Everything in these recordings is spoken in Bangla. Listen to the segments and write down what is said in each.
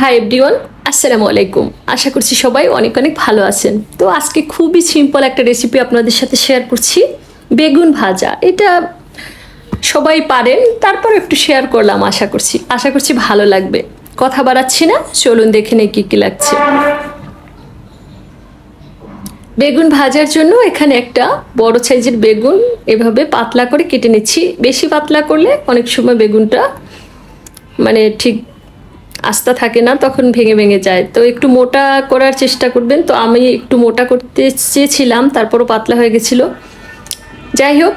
হাই এভরিওয়ান আসসালামু আলাইকুম। আশা করছি সবাই অনেক অনেক ভালো আছেন। তো আজকে খুবই সিম্পল একটা রেসিপি আপনাদের সাথে শেয়ার করছি। বেগুন ভাজা, এটা সবাই পারেন তারপর একটু শেয়ার করলাম আশা করছি। আশা করছি ভালো লাগবে। কথা বাড়াচ্ছি না, চলুন দেখে নেই কী কী লাগছে। বেগুন ভাজার জন্য এখানে একটা বড় সাইজের বেগুন এভাবে পাতলা করে কেটে নিচ্ছি। বেশি পাতলা করলে অনেক সময় বেগুনটা মানে ঠিক আস্থা থাকে না, তখন ভেঙে ভেঙে যায়। তো একটু মোটা করার চেষ্টা করবেন। তো আমি একটু মোটা করতে চেয়েছিলাম, তারপরও পাতলা হয়ে গেছিল। যাই হোক,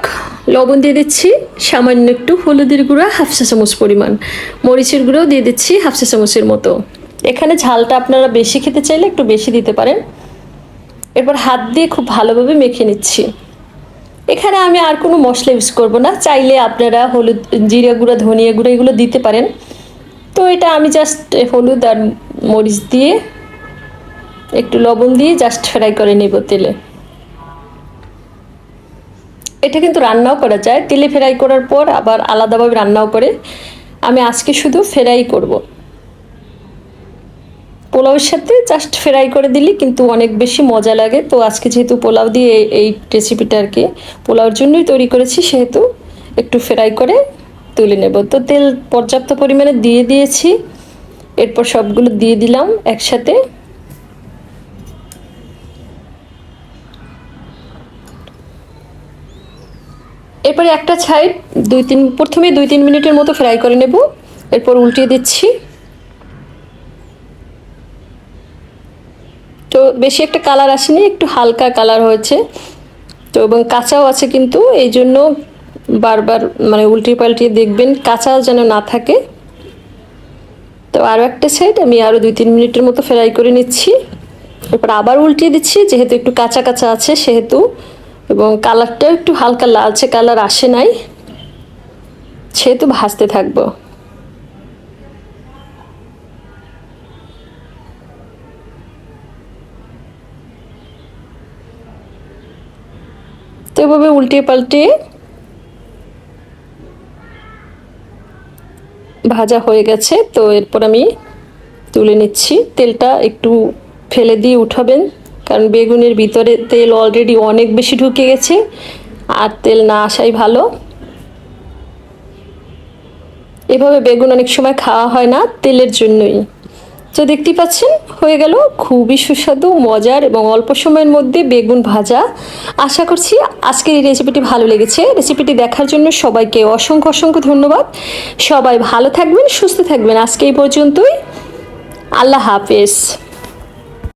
লবণ দিয়ে দিচ্ছি, সামান্য একটু হলুদের গুঁড়া, হাফ চা চামচ পরিমাণ। মরিচের গুঁড়োও দিয়ে দিচ্ছি, হাফ চা চামচের মতো। এখানে ঝালটা আপনারা বেশি খেতে চাইলে একটু বেশি দিতে পারেন। এরপর হাত দিয়ে খুব ভালোভাবে মেখে নিচ্ছি। এখানে আমি আর কোনো মশলা ইউজ করব না। চাইলে আপনারা হলুদ, জিরা গুঁড়া, ধনিয়া গুঁড়া এগুলো দিতে পারেন। তো এটা আমি জাস্ট হলুদ আর মরিচ দিয়ে একটু লবণ দিয়ে জাস্ট ফ্রাই করে নেব তেলে। এটা কিন্তু রান্নাও করা যায়, তেলে ফ্রাই করার পর আবার আলাদাভাবে রান্নাও করে। আমি আজকে শুধু ফ্রাই করব। পোলাওয়ের সাথে জাস্ট ফ্রাই করে দিলে কিন্তু অনেক বেশি মজা লাগে। তো আজকে যেহেতু পোলাও দিয়ে এই রেসিপিটা আর কি পোলাওর জন্যই তৈরি করেছি, সেহেতু একটু ফ্রাই করে তুলে নেব। তো তেল পর্যাপ্ত পরিমাণে দিয়ে দিয়েছি। এরপর সবগুলো দিয়ে দিলাম একসাথে। এরপরে একটা সাইড দুই তিন, প্রথমে দুই তিন মিনিটের মতো ফ্রাই করে নেব। এরপর উল্টিয়ে দিচ্ছি। তো বেশি একটা কালার আসেনি, একটু হালকা কালার হয়েছে। তো এবং কাঁচাও আছে কিন্তু এই জন্য বারবার মানে উল্টিয়ে পাল্টিয়ে দেখবেন, কাঁচাও যেন না থাকে। তো আরও একটা সাইড আমি আরও দুই তিন মিনিটের মতো ফ্রাই করে নিচ্ছি। এরপর আবার উল্টিয়ে দিচ্ছি, যেহেতু একটু কাঁচা কাঁচা আছে সেহেতু। এবং কালারটাও একটু হালকা লালচে কালার আসে নাই। সেহেতু ভাজতে থাকব। তো এভাবে উল্টে পাল্টে ভাজা হয়ে গেছে, তো এরপর আমি তুলে নিচ্ছি। তেলটা একটু ফেলে দিয়ে উঠাবেন, কারণ বেগুনের ভিতরে তেল অলরেডি অনেক বেশি ঢুকে গেছে, আর তেল না আসাই ভালো। এভাবে বেগুন অনেক সময় খাওয়া হয় না তেলের জন্যই। তো দেখতে পাচ্ছেন? হয়ে গেল খুবই সুস্বাদু, মজার এবং অল্প সময়ের মধ্যে বেগুন ভাজা। আশা করছি আজকের এই রেসিপিটি ভালো লেগেছে। রেসিপিটি দেখার জন্য সবাইকে অসংখ্য অসংখ্য ধন্যবাদ। সবাই ভালো থাকবেন, সুস্থ থাকবেন। আজকে এই পর্যন্তই। আল্লাহ হাফেজ।